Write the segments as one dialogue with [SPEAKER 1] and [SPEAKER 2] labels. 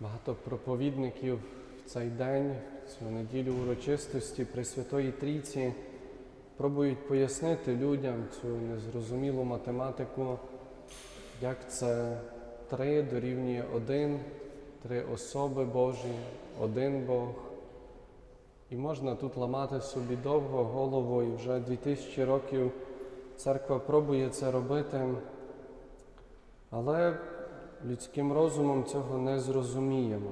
[SPEAKER 1] Багато проповідників в цей день, цю неділю урочистості Пресвятої Трійці пробують пояснити людям цю незрозумілу математику, як це три дорівнює один, три особи Божі, один Бог. І можна тут ламати собі довго голову, і вже 2000 років церква пробує це робити, але людським розумом цього не зрозуміємо.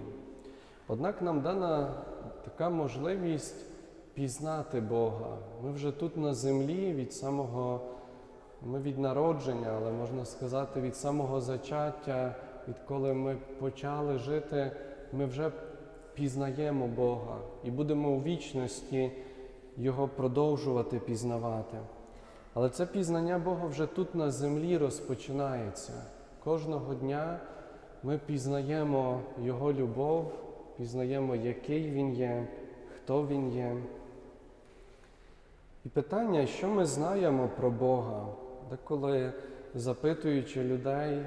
[SPEAKER 1] Однак нам дана така можливість пізнати Бога. Ми вже тут на землі від самого, ми від народження, але можна сказати, від самого зачаття, відколи ми почали жити, ми вже пізнаємо Бога і будемо у вічності Його продовжувати пізнавати. Але це пізнання Бога вже тут на землі розпочинається. Кожного дня ми пізнаємо Його любов, пізнаємо, який Він є, хто Він є. І питання, що ми знаємо про Бога, деколи запитуючи людей, е,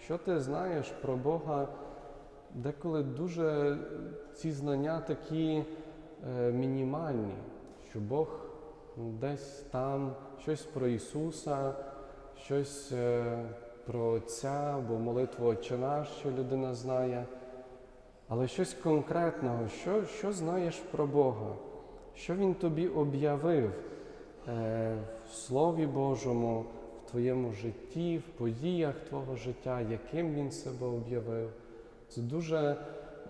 [SPEAKER 1] що ти знаєш про Бога, деколи дуже ці знання такі е, мінімальні, що Бог десь там, щось про Ісуса, щось е, про Отця або молитву Отче наш, що людина знає, але щось конкретного, що, що знаєш про Бога, що Він тобі об'явив е, в Слові Божому, в твоєму житті, в подіях твого життя, яким Він себе об'явив. Це дуже,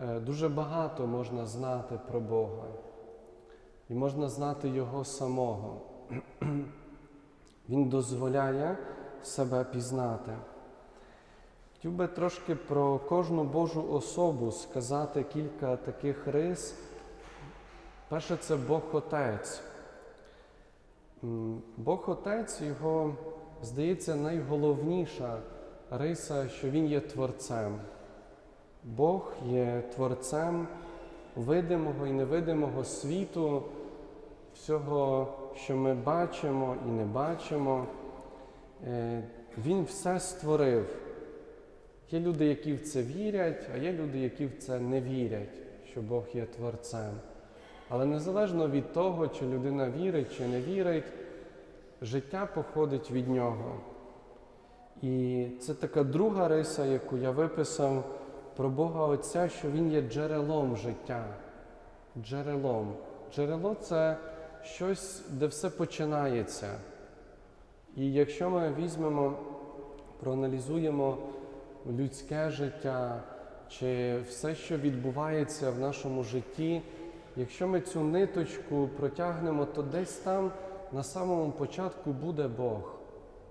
[SPEAKER 1] е, дуже багато можна знати про Бога. І можна знати Його самого. Він дозволяє себе пізнати. Хотів би трошки про кожну Божу особу сказати кілька таких рис. Перше, це Бог Отець. Бог Отець, його, здається, найголовніша риса, що Він є Творцем. Бог є Творцем видимого і невидимого світу, всього, що ми бачимо і не бачимо. Е, Він все створив. Є люди, які в це вірять, а є люди, які в це не вірять, що Бог є Творцем. Але незалежно від того, чи людина вірить, чи не вірить, життя походить від нього. І це така друга риса, яку я виписав про Бога Отця, що Він є джерелом життя. Джерелом. Джерело це щось, де все починається. І якщо ми візьмемо, проаналізуємо людське життя чи все, що відбувається в нашому житті, якщо ми цю ниточку протягнемо, то десь там на самому початку буде Бог.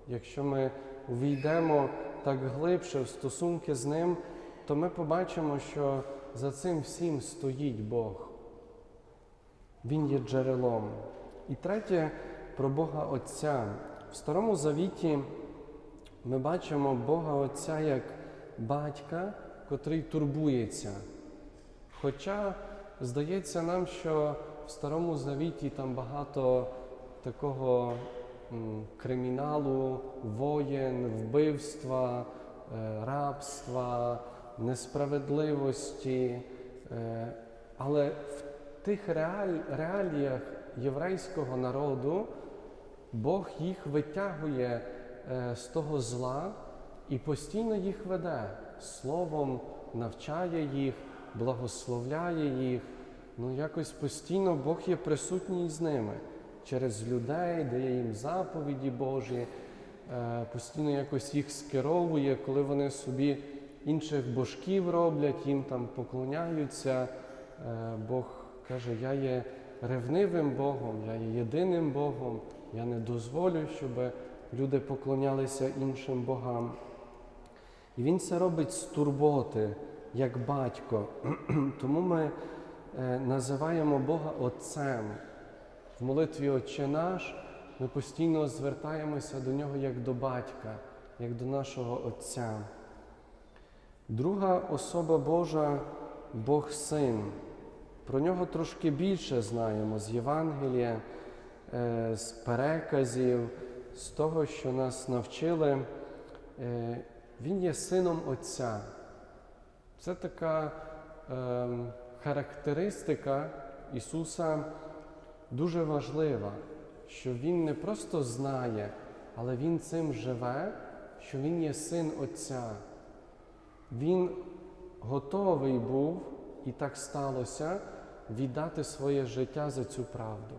[SPEAKER 1] Якщо ми увійдемо так глибше в стосунки з Ним, то ми побачимо, що за цим всім стоїть Бог. Він є джерелом. І третє про Бога Отця. В Старому Завіті ми бачимо Бога Отця як батька, котрий турбується. Хоча здається нам, що в Старому Завіті там багато такого криміналу, воєн, вбивства, е, рабства, несправедливості. Е, але в тих реаліях єврейського народу Бог їх витягує е, з того зла і постійно їх веде словом, навчає їх, благословляє їх. Ну, якось постійно Бог є присутній з ними через людей, дає їм заповіді Божі, е, постійно якось їх скеровує, коли вони собі інших божків роблять, їм там поклоняються. Е, Бог каже, я є ревнивим Богом, я є єдиним Богом, я не дозволю, щоб люди поклонялися іншим богам. І він це робить з турботи, як батько. Тому ми е, називаємо Бога Отцем. В молитві Отче наш ми постійно звертаємося до Нього як до батька, як до нашого Отця. Друга особа Божа Бог Син. Про нього трошки більше знаємо з Євангелія, е, з переказів, з того, що нас навчили. Він є сином Отця. Це така е, характеристика Ісуса дуже важлива, що Він не просто знає, але Він цим живе, що Він є син Отця. Він готовий був, і так сталося, віддати своє життя за цю правду.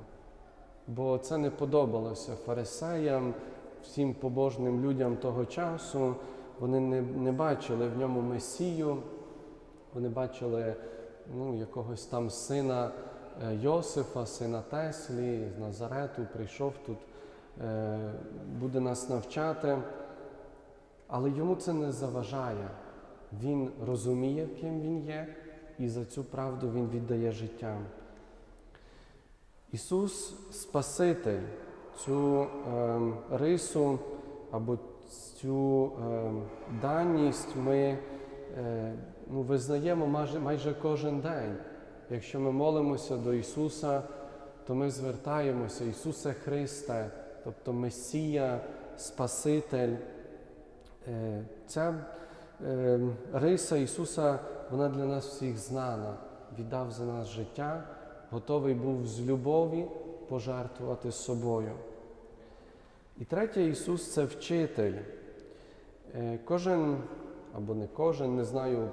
[SPEAKER 1] Бо це не подобалося фарисеям, всім побожним людям того часу. Вони не, не бачили в ньому Месію, вони бачили ну, якогось там сина е, Йосифа, сина Теслі з Назарету, прийшов тут, е, буде нас навчати. Але йому це не заважає. Він розуміє, ким він є, і за цю правду він віддає життя. Ісус Спаситель, цю е, рису або цю е, даність ми е, ну, визнаємо майже, майже кожен день. Якщо ми молимося до Ісуса, то ми звертаємося Ісусе Христе, тобто Месія, Спаситель. Е, Ця е, риса Ісуса, вона для нас всіх знана. Віддав за нас життя, готовий був з любові пожертвувати собою. І третє, Ісус це вчитель. Е, Кожен, або не кожен, не знаю,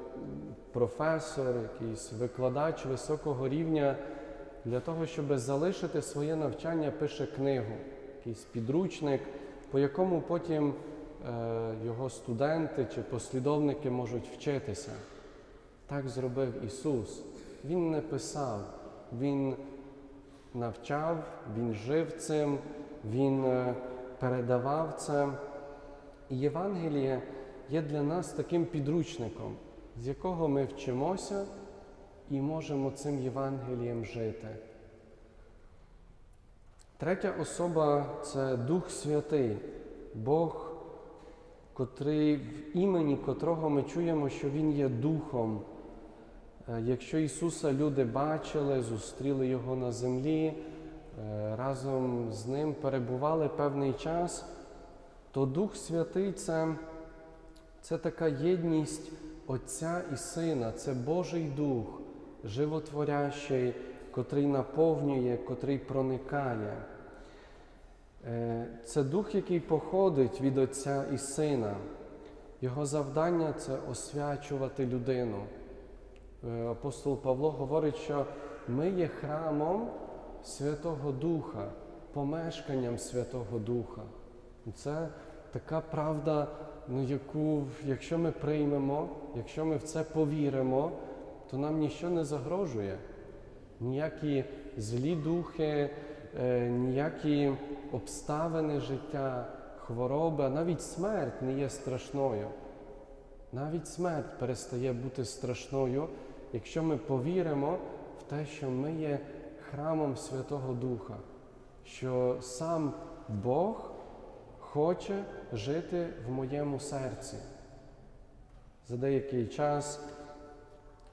[SPEAKER 1] професор, якийсь викладач високого рівня для того, щоб залишити своє навчання, пише книгу, якийсь підручник, по якому потім е, його студенти чи послідовники можуть вчитися. Так зробив Ісус. Він не писав, Він навчав, Він жив цим, Він е, передавав це. І Євангеліє є для нас таким підручником, з якого ми вчимося і можемо цим Євангелієм жити. Третя особа це Дух Святий, Бог, котрий, в імені котрого ми чуємо, що Він є Духом. Е, Якщо Ісуса люди бачили, зустріли Його на землі, разом з Ним перебували певний час, то Дух Святий це, це така єдність Отця і Сина, це Божий Дух, животворящий, котрий наповнює, котрий проникає. Е, Це дух, який походить від Отця і Сина. Його завдання це освячувати людину. Е, Апостол Павло говорить, що ми є храмом Святого Духа, помешканням Святого Духа. Це така правда, ну, яку, якщо ми приймемо, якщо ми в це повіримо, то нам нічого не загрожує. Ніякі злі духи, е, ніякі обставини життя, хвороби, а навіть смерть не є страшною. Навіть смерть перестає бути страшною, якщо ми повіримо в те, що ми є храмом Святого Духа, що сам Бог хоче жити в моєму серці. За деякий час,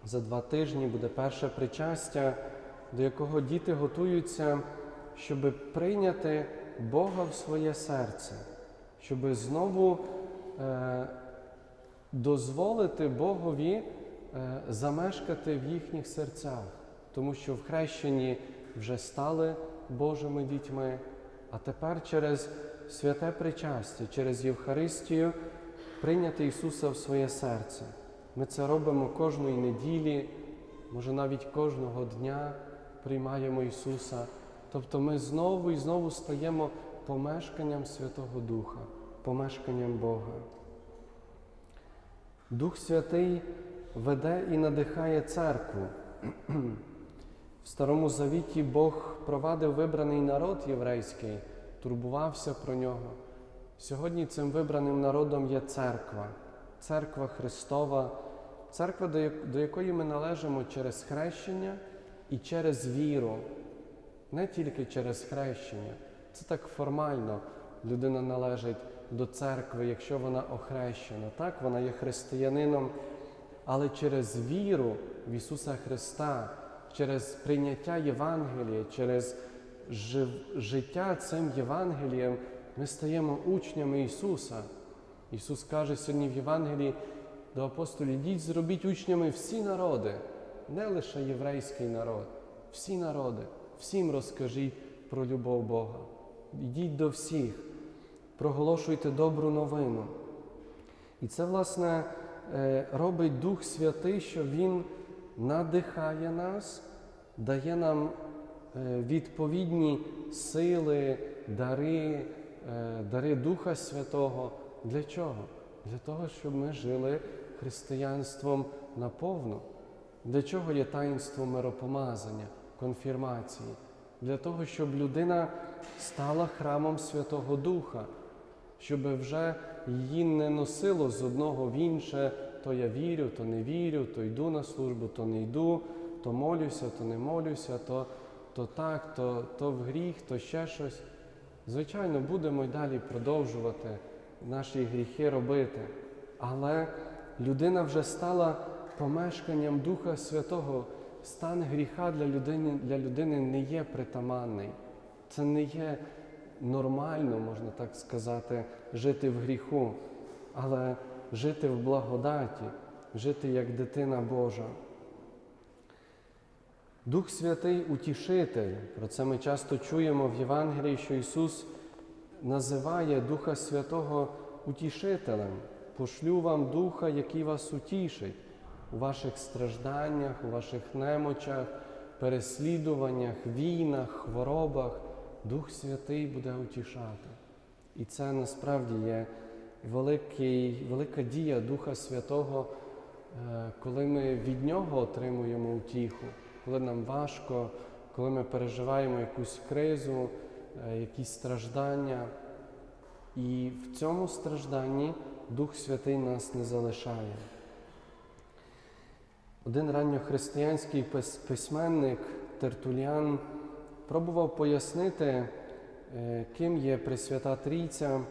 [SPEAKER 1] за два тижні буде перше причастя, до якого діти готуються, щоб прийняти Бога в своє серце, щоб знову е, дозволити Богові е, замешкати в їхніх серцях, тому що в хрещенні вже стали Божими дітьми, а тепер через святе причастя, через Євхаристію прийняти Ісуса в своє серце. Ми це робимо кожної неділі, може навіть кожного дня приймаємо Ісуса. Тобто ми знову і знову стаємо помешканням Святого Духа, помешканням Бога. Дух Святий веде і надихає церкву. В Старому Завіті Бог провадив вибраний народ єврейський, турбувався про нього. Сьогодні цим вибраним народом є церква, церква Христова, церква, до якої ми належимо через хрещення і через віру, не тільки через хрещення. Це так формально людина належить до церкви, якщо вона охрещена. Так, вона є християнином, але через віру в Ісуса Христа, через прийняття Євангелія, через жив- життя цим Євангелієм ми стаємо учнями Ісуса. Ісус каже сьогодні в Євангелії, до апостолів, йдіть, зробіть учнями всі народи, не лише єврейський народ, всі народи, всім розкажіть про любов Бога. Йдіть до всіх, проголошуйте добру новину. І це, власне, е, робить Дух Святий, що Він надихає нас, дає нам е, відповідні сили, дари, е, дари Духа Святого. Для чого? Для того, щоб ми жили християнством наповну. Для чого є таїнство миропомазання, конфірмації? Для того, щоб людина стала храмом Святого Духа, щоб вже її не носило з одного в інше, то я вірю, то не вірю, то йду на службу, то не йду, то молюся, то не молюся, то, то так, то, то в гріх, то ще щось. Звичайно, будемо й далі продовжувати наші гріхи робити. Але людина вже стала помешканням Духа Святого. Стан гріха для людини, для людини не є притаманний. Це не є нормально, можна так сказати, жити в гріху, але жити в благодаті, жити як дитина Божа. Дух Святий утішитель. Про це ми часто чуємо в Євангелії, що Ісус називає Духа Святого утішителем. Пошлю вам Духа, який вас утішить у ваших стражданнях, у ваших немочах, переслідуваннях, війнах, хворобах. Дух Святий буде утішати. І це насправді є великий, велика дія Духа Святого, е, коли ми від Нього отримуємо утіху, коли нам важко, коли ми переживаємо якусь кризу, е, якісь страждання. І в цьому стражданні Дух Святий нас не залишає. Один ранньохристиянський письменник Тертуліан пробував пояснити, е, ким є Пресвята Трійця,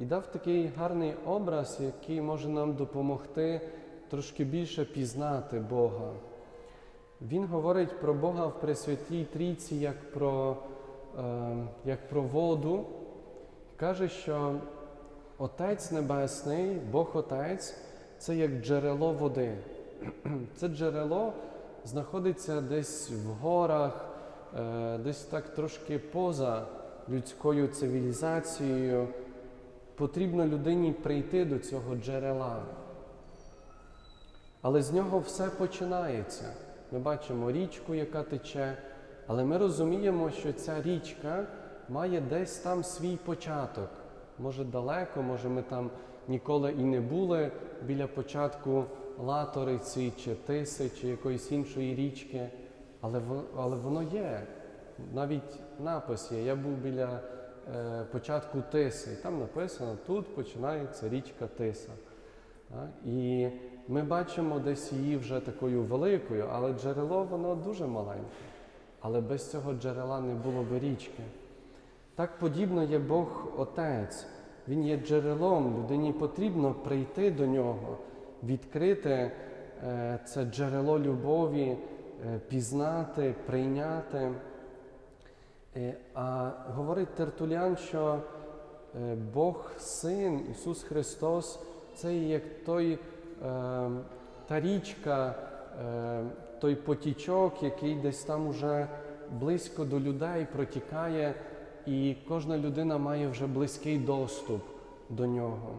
[SPEAKER 1] і дав такий гарний образ, який може нам допомогти трошки більше пізнати Бога. Він говорить про Бога в Пресвятій Трійці як про, е, як про воду. Каже, що Отець Небесний, Бог Отець це як джерело води. Це джерело знаходиться десь в горах, е, десь так трошки поза людською цивілізацією. Потрібно людині прийти до цього джерела. Але з нього все починається. Ми бачимо річку, яка тече, але ми розуміємо, що ця річка має десь там свій початок. Може далеко, може ми там ніколи і не були біля початку Латориці чи Тиси, чи якоїсь іншої річки, але, але воно є. Навіть напис є. Я був біля початку Тиси, і там написано, тут починається річка Тиса. І ми бачимо десь її вже такою великою, але джерело воно дуже маленьке. Але без цього джерела не було би річки. Так подібно є Бог Отець. Він є джерелом, людині потрібно прийти до нього, відкрити е, це джерело любові, е, пізнати, прийняти. Е, А говорить Тертулян, що е, Бог Син, Ісус Христос, це як той, е, та річка, той потічок, який десь там уже близько до людей протікає, і кожна людина має вже близький доступ до нього.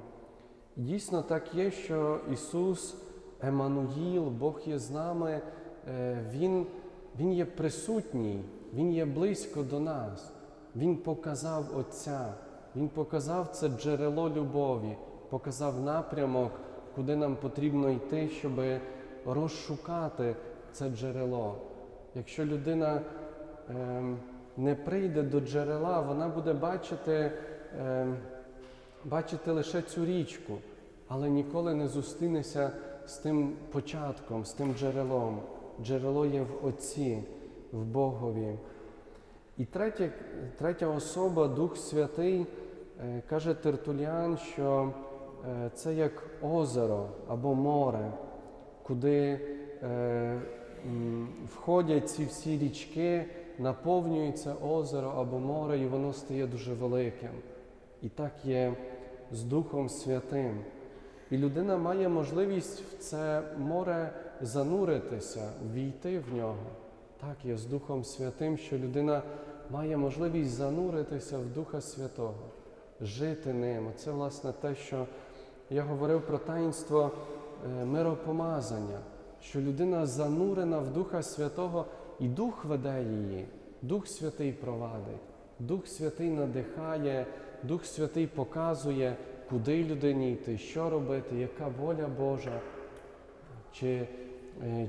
[SPEAKER 1] Дійсно так є, що Ісус, Еммануїл, Бог є з нами, Він, Він є присутній, Він є близько до нас. Він показав Отця, Він показав це джерело любові, показав напрямок, куди нам потрібно йти, щоб розшукати це джерело. Якщо людина ем, не прийде до джерела, вона буде бачити, ем, бачити лише цю річку, але ніколи не зустрінеться з тим початком, з тим джерелом. Джерело є в Отці, в Богові. І третя, третя особа, Дух Святий, е, каже Тертуліан, що е, це як озеро або море, куди е, входять ці всі річки, наповнюється озеро або море, і воно стає дуже великим. І так є з Духом Святим. І людина має можливість в це море зануритися, війти в нього. Так є з Духом Святим, що людина має можливість зануритися в Духа Святого, жити ним. Це, власне, те, що я говорив про таїнство е, миропомазання, що людина занурена в Духа Святого, і Дух веде її, Дух Святий провадить, Дух Святий надихає, Дух Святий показує, куди людині йти, що робити, яка воля Божа, чи,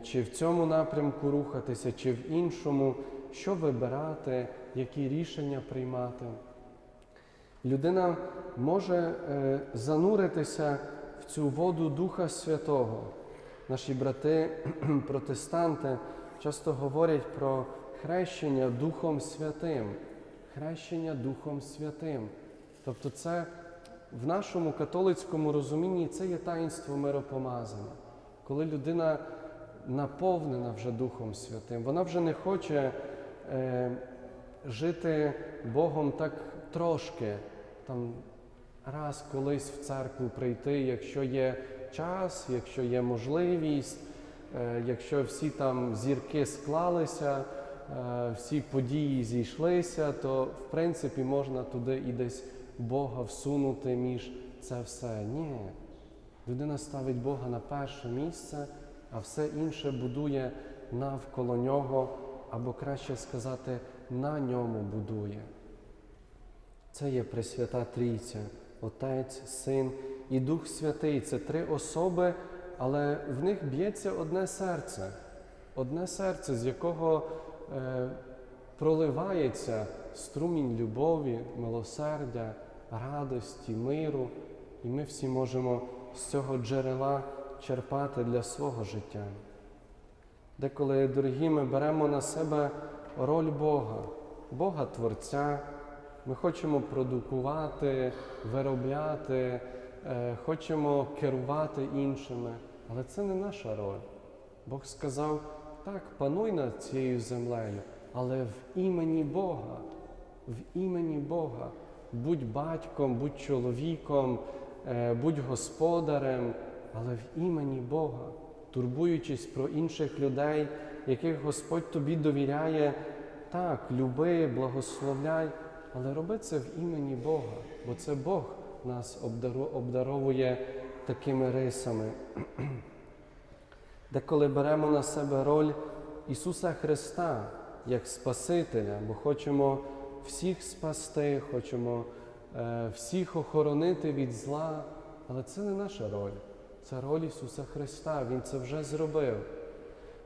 [SPEAKER 1] чи в цьому напрямку рухатися, чи в іншому, що вибирати, які рішення приймати. Людина може е, зануритися в цю воду Духа Святого. Наші брати протестанти часто говорять про хрещення Духом Святим. Хрещення Духом Святим. Тобто, це в нашому католицькому розумінні це є таїнство миропомазання. Коли людина наповнена вже Духом Святим, вона вже не хоче е, жити Богом так трошки, там раз колись в церкву прийти, якщо є час, якщо є можливість, е, якщо всі там зірки склалися, е, всі події зійшлися, то в принципі можна туди і десь Бога всунути між це все. Ні. Людина ставить Бога на перше місце, а все інше будує навколо нього, або краще сказати, на ньому будує. Це є Пресвята Трійця, Отець, Син і Дух Святий. Це три особи, але в них б'ється одне серце, одне серце, з якого е, проливається струмінь любові, милосердя, радості, миру. І ми всі можемо з цього джерела черпати для свого життя. Деколи, дорогі, ми беремо на себе роль Бога, Бога Творця. Ми хочемо продукувати, виробляти, е, хочемо керувати іншими, але це не наша роль. Бог сказав, так, пануй над цією землею, але в імені Бога, в імені Бога. Будь батьком, будь чоловіком, е, будь господарем, але в імені Бога, турбуючись про інших людей, яких Господь тобі довіряє, так, люби, благословляй, але роби це в імені Бога, бо це Бог нас обдаровує такими рисами. Деколи беремо на себе роль Ісуса Христа як Спасителя, бо хочемо всіх спасти, хочемо е, всіх охоронити від зла, але це не наша роль, це роль Ісуса Христа. Він це вже зробив.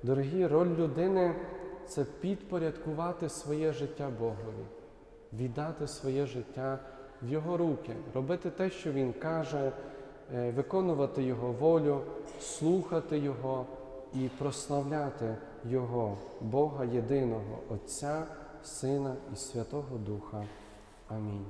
[SPEAKER 1] Дорогі, роль людини це підпорядкувати своє життя Богові, віддати своє життя в Його руки, робити те, що Він каже, е, виконувати Його волю, слухати Його і прославляти Його, Бога єдиного, Отця, Сина і Святого Духа. Амінь.